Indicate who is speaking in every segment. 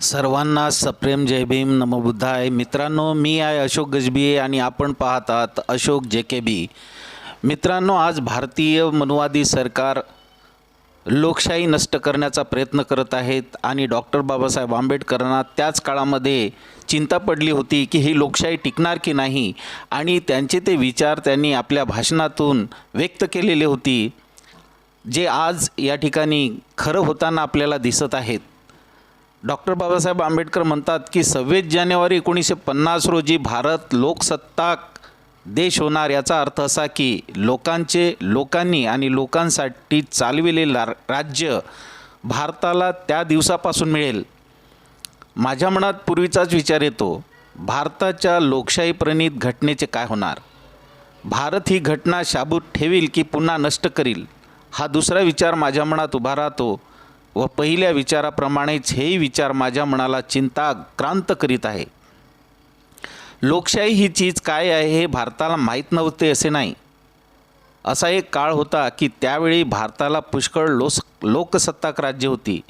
Speaker 1: सर्वांना सप्रेम जय भीम नमबुद्धाय मित्रांनो मी आहे अशोक गजबी आणि आपण पाहतात अशोक जे के बी मित्रांनो आज भारतीय मनुवादी सरकार लोकशाही नष्ट करण्याचा प्रयत्न करत आहेत आणि डॉक्टर बाबासाहेब आंबेडकरांना त्याच काळामध्ये चिंता पडली होती की ही लोकशाही टिकणार की नाही आणि त्यांचे ते विचार त्यांनी आपल्या भाषणातून व्यक्त केलेले होती जे आज या ठिकाणी खरं होताना आपल्याला दिसत आहेत. डॉक्टर बाबासाहेब आंबेडकर म्हणतात की सव्वीस जानेवारी एकोणीसशे पन्नास रोजी भारत लोकसत्ताक देश होणार याचा अर्थ असा की लोकांचे लोकांनी आणि लोकांसाठी चालविलेलं रा- राज्य भारताला त्या दिवसापासून मिळेल. माझ्या मनात पूर्वीचाच विचार येतो भारताच्या लोकशाही प्रणित घटनेचे काय होणार? भारत ही घटना शाबूत ठेवील की पुन्हा नष्ट करील? हा दुसरा विचार माझ्या मनात उभा राहतो. व पहिल्या विचाराप्रमाणेच हेही विचार माझ्या मनाला चिंता क्रांत करीत आहे. लोकशाही ही चीज काय आहे हे भारताला माहीत नव्हते असे नाही. असा एक काळ होता की त्यावेळी भारताला पुष्कळ लोस लोकसत्ताक राज्य होती.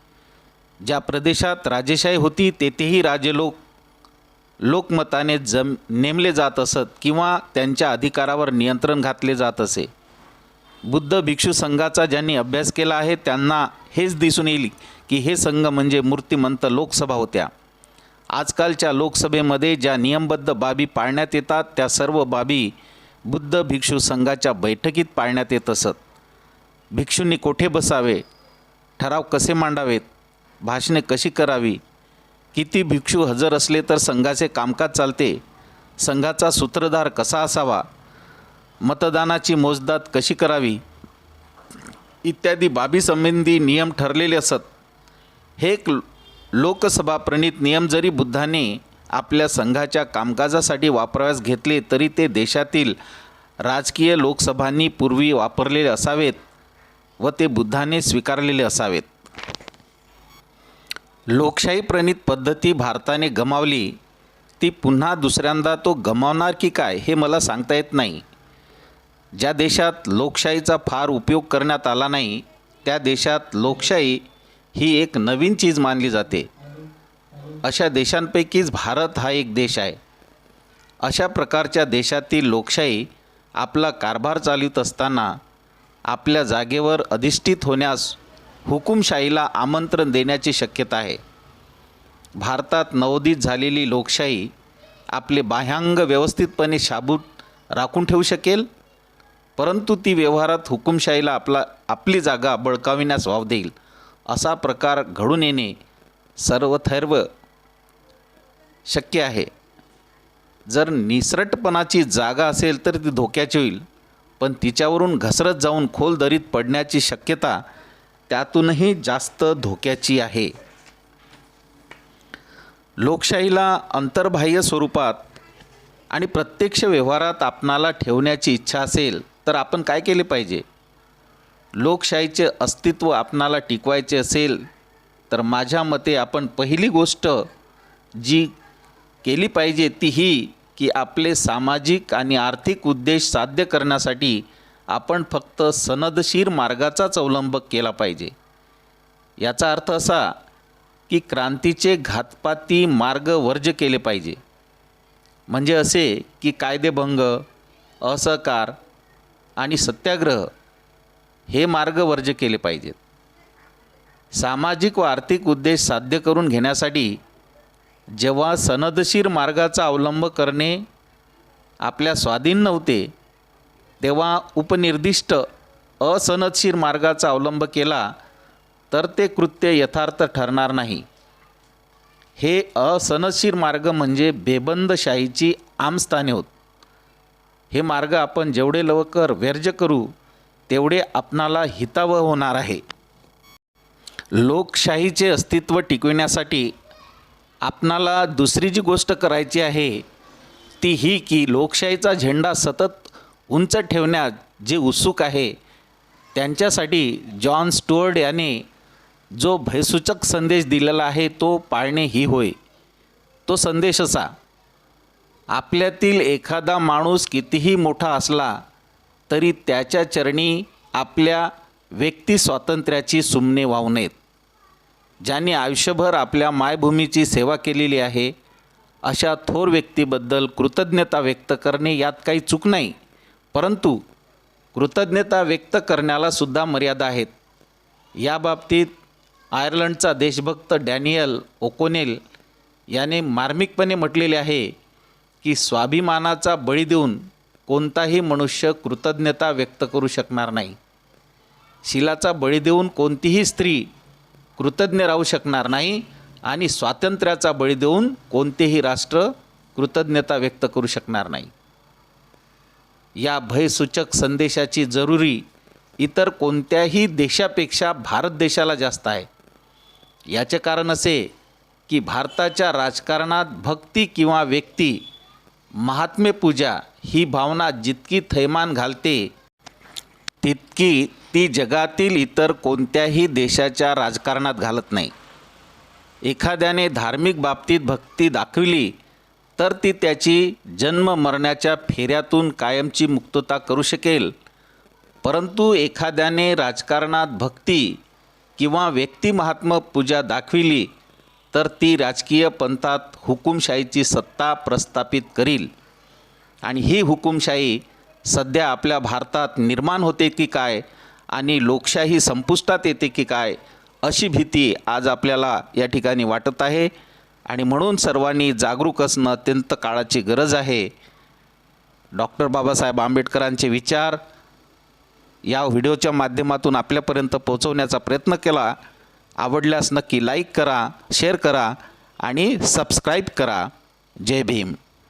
Speaker 1: ज्या प्रदेशात राजेशाही होती तेथेही राजे लोक लोकमताने जम नेमले जात असत किंवा त्यांच्या अधिकारावर नियंत्रण घातले जात असे. बुद्ध भिक्षू संघाचा ज्यांनी अभ्यास केला आहे त्यांना हेच दिसून येईल की हे संघ म्हणजे मूर्तिमंत लोकसभा होत्या. आजकालच्या लोकसभेमध्ये ज्या नियमबद्ध बाबी पाळण्यात येतात त्या सर्व बाबी बुद्ध भिक्षू संघाच्या बैठकीत पाळण्यात येत असत. भिक्षूंनी कोठे बसावे? ठराव कसे मांडावेत? भाषणे कशी करावी? किती भिक्षू हजर असले तर संघाचे कामकाज चालते? संघाचा सूत्रधार कसा असावा? मतदानाची मोजदात कशी करावी? इत्यादी बाबीसंबंधी नियम ठरलेले असत. हे एक लोकसभा प्रणित नियम जरी बुद्धाने आपल्या संघाच्या कामकाजासाठी वापराव्यास घेतले तरी ते देशातील राजकीय लोकसभांनी पूर्वी वापरलेले असावेत व ते बुद्धाने स्वीकारलेले असावेत. लोकशाही प्रणित पद्धती भारताने गमावली ती पुन्हा दुसऱ्यांदा तो गमावणार की काय हे मला सांगता येत नाही. ज्या देशात लोकशाहीचा फार उपयोग करण्यात आला नाही त्या देशात लोकशाही ही एक नवीन चीज मानली जाते. अशा देशांपैकीच भारत हा एक देश आहे. अशा प्रकारच्या देशातील लोकशाही आपला कारभार चालवित असताना आपल्या जागेवर अधिष्ठित होण्यास हुकुमशाहीला आमंत्रण देण्याची शक्यता आहे. भारतात नवोदित झालेली लोकशाही आपले बाह्यांग व्यवस्थितपणे शाबूत राखून ठेवू शकेल? परंतु ती व्यवहारात हुकुमशाहीला आपला आपली जागा बळकाविण्यास वाव देईल असा प्रकार घडून येणे सर्वथैर्व शक्य आहे. जर निसरटपणाची जागा असेल तर ती धोक्याची होईल पण तिच्यावरून घसरत जाऊन खोल दरीत पडण्याची शक्यता त्यातूनही जास्त धोक्याची आहे. लोकशाहीला अंतर्बाह्य स्वरूपात आणि प्रत्यक्ष व्यवहारात आपणाला ठेवण्याची इच्छा असेल तर आपण काय केले पाहिजे? लोकशाहीचे अस्तित्व आपणाला टिकवायचे असेल तर माझ्या मते आपण पहिली गोष्ट जी केली पाहिजे ती ही की आपले सामाजिक आणि आर्थिक उद्देश साध्य करण्यासाठी आपण फक्त सनदशीर मार्गाचाच अवलंब केला पाहिजे. याचा अर्थ असा की क्रांतीचे घातपाती मार्ग वर्ज केले पाहिजे. म्हणजे असे की कायदेभंग असहकार आणि सत्याग्रह हे मार्ग वर्ज केले पाहिजेत. सामाजिक व आर्थिक उद्देश साध्य करून घेण्यासाठी जेव्हा सनदशीर मार्गाचा अवलंब करणे आपल्या स्वाधीन नव्हते तेव्हा उपनिर्दिष्ट असनदशीर मार्गाचा अवलंब केला तर ते कृत्य यथार्थ ठरणार नाही. हे असनदशीर मार्ग म्हणजे बेबंदशाहीची आमस्थाने होत. हे मार्ग आपण जेवढे लवकर व्यर्ज करू तेवढे आपणाला हितावह होणार आहे. लोकशाहीचे अस्तित्व टिकविण्यासाठी आपणाला दुसरी जी गोष्ट करायची आहे ती ही की लोकशाहीचा झेंडा सतत उंच ठेवण्यात जे उत्सुक आहे त्यांच्यासाठी जॉन स्टुअर्ड याने जो भयसूचक संदेश दिलेला आहे तो पाळणे ही होय. तो संदेश असा आपल्यातील एखादा माणूस कितीही मोठा असला तरी त्याच्या चरणी आपल्या व्यक्ती स्वातंत्र्याची सुमने वाहू नयेत. ज्यांनी आयुष्यभर आपल्या मायभूमीची सेवा केलेली आहे अशा थोर व्यक्तीबद्दल कृतज्ञता व्यक्त करणे यात काही चूक नाही परंतु कृतज्ञता व्यक्त करण्यालासुद्धा मर्यादा आहेत. याबाबतीत आयर्लंडचा देशभक्त डॅनियल ओकोनेल याने मार्मिकपणे म्हटलेले आहे की स्वाभिमानाचा बळी देऊन कोणताही मनुष्य कृतज्ञता व्यक्त करू शकणार नाही. शिलाचा बळी देऊन कोणतीही स्त्री कृतज्ञ राहू शकणार नाही आणि स्वातंत्र्याचा बळी देऊन कोणतेही राष्ट्र कृतज्ञता व्यक्त करू शकणार नाही. या भयसूचक संदेशाची जरुरी इतर कोणत्याही देशापेक्षा भारत देशाला जास्त आहे. याचे कारण असे की भारताच्या राजकारणात भक्ती किंवा व्यक्ती महात्म्यपूजा ही भावना जितकी थैमान घालते तितकी ती जगातील इतर कोणत्याही देशाच्या राजकारणात घालत नाही. एखाद्याने धार्मिक बाबतीत भक्ती दाखविली तर ती त्याची जन्म मरण्याच्या फेऱ्यातून कायमची मुक्तता करू शकेल. परंतु एखाद्याने राजकारणात भक्ती किंवा व्यक्तिमहात्म पूजा दाखविली तर ती राजकीय पंथात हुकुमशाहीची सत्ता प्रस्थापित करील. आणि ही हुकुमशाही सध्या आपल्या भारतात निर्माण होते की काय आणि लोकशाही संपुष्टात येते की काय अशी भीती आज आपल्याला या ठिकाणी वाटत आहे. आणि म्हणून सर्वांनी जागरूक असणं अत्यंत काळाची गरज आहे. डॉक्टर बाबासाहेब आंबेडकरांचे विचार या व्हिडिओच्या माध्यमातून आपल्यापर्यंत पोहोचवण्याचा प्रयत्न केला. आवडल्यास नक्की लाईक करा शेअर करा आणि सबस्क्राईब करा. जय भीम.